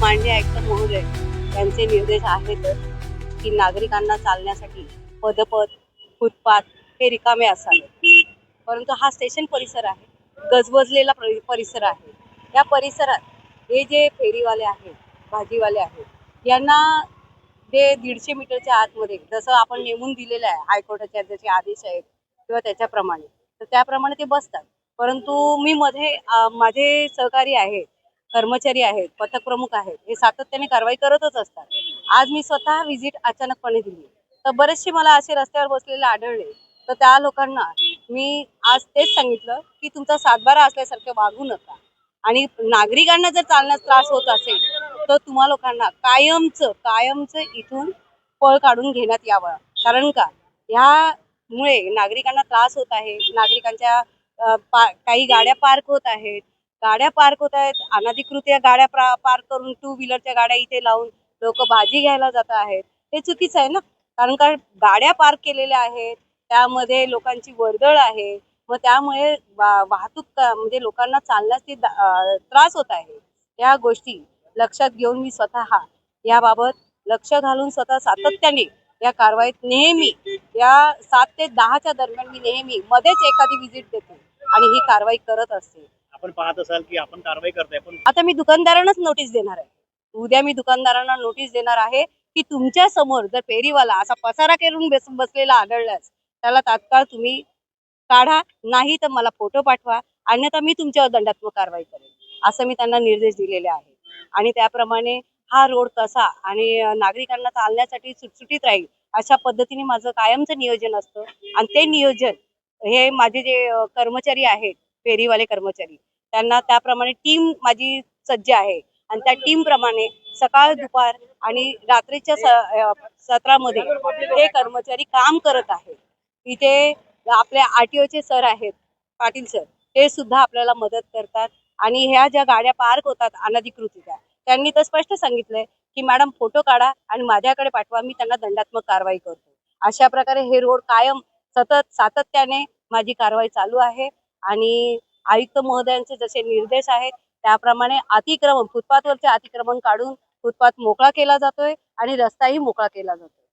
मांडे आयुक्त महोदय यांचे निर्देश आहेतच की नागरिकांना चालण्यासाठी पदपथ फुटपाथ हे रिकामे असावे. परंतु हा स्टेशन परिसर आहे गजबजलेला परि- परिसर आहे. या परिसरात हे जे फेरीवाले आहेत भाजीवाले आहेत यांना जे दीडशे मीटरच्या आतमध्ये जसं आपण नेमून दिलेलं आहे हायकोर्टाच्या जसे आदेश आहेत किंवा त्याच्याप्रमाणे तर त्याप्रमाणे ते बसतात. परंतु मी मध्ये माझे सहकारी आहेत कर्मचारी आहेत पथक प्रमुख आहेत हे सातत्याने कारवाई करतच असतात. आज मी स्वतः व्हिजिट अचानकपणे दिली. तर बरेचसे मला असे रस्त्यावर बसलेले आढळले. तर त्या लोकांना मी आज तेच सांगितलं की तुमचा सातबारा असल्यासारखं वागू नका. आणि नागरिकांना जर चालण्यास त्रास होत असेल तर तुम्हा लोकांना कायमचं कायमचं इथून पळ काढून घेण्यात यावं. कारण का? ह्यामुळे नागरिकांना त्रास होत आहे नागरिकांच्या पा- काही गाड्या पार्क होत आहेत गाड्या पार्क होत आहेत. अनधिकृत या गाड्या पार्क करून टू व्हीलरच्या गाड्या इथे लावून लोक भाजी घ्यायला जात आहेत. हे चुकीचं आहे ना? कारण का गाड्या पार्क केलेल्या आहेत. त्यामध्ये लोकांची वर्दळ आहे. मग त्यामुळे वा- वाहतूक म्हणजे लोकांना चालण्यास ते त्रास होत आहे. या गोष्टी लक्षात घेऊन मी स्वतः याबाबत लक्ष घालून स्वतः सातत्याने या कारवाईत नेहमी या सात ते दहाच्या दरम्यान मी नेहमी मध्येच एखादी व्हिजिट देते आणि ही कारवाई करत असते. आपण पाहत असाल की आपण कारवाई करताय पण आता मी दुकानदारांनाच नोटीस देणार आहे. उद्या मी दुकानदारांना नोटीस देणार आहे की तुमच्यासमोर जर फेरीवाला असा पसारा करून बस बसलेला आढळल्यास त्याला तात्काळ तुम्ही काढा नाही तर मला फोटो पाठवा अन्यथा मी तुमच्यावर दंडात्मक कारवाई करेन असं मी त्यांना निर्देश दिलेले आहे. आणि त्याप्रमाणे हा रोड कसा आणि नागरिकांना चालण्यासाठी सुटसुटीत राहील अशा पद्धतीने माझं कायमचं नियोजन असतं. आणि ते नियोजन हे माझे जे कर्मचारी आहेत फेरीवाले कर्मचारी त्यांना त्याप्रमाणे टीम माझी सज्ज आहे. आणि त्या टीम प्रमाणे सकाळ दुपार आणि रात्रीच्या स- सत्रामध्ये हे कर्मचारी काम करत आहेत. इथे आपल्या ओचे सर आहेत पाटील सर ते सुद्धा आपल्याला मदत करतात आणि ह्या ज्या गाड्या पार्क होतात अनधिकृतरित्या त्यांनी तर स्पष्ट सांगितलंय की मॅडम फोटो काढा आणि माझ्याकडे पाठवा मी त्यांना दंडात्मक कारवाई करतो. अशा प्रकारे हे रोड कायम सतत सातत्याने माझी कारवाई चालू आहे आणि आयुक्त महोदयांचे जसे निर्देश आहेत त्याप्रमाणे अतिक्रमण फुटपाथवरचे अतिक्रमण काढून फुटपाथ मोकळा केला जातोय आणि रस्ताही मोकळा केला जातोय.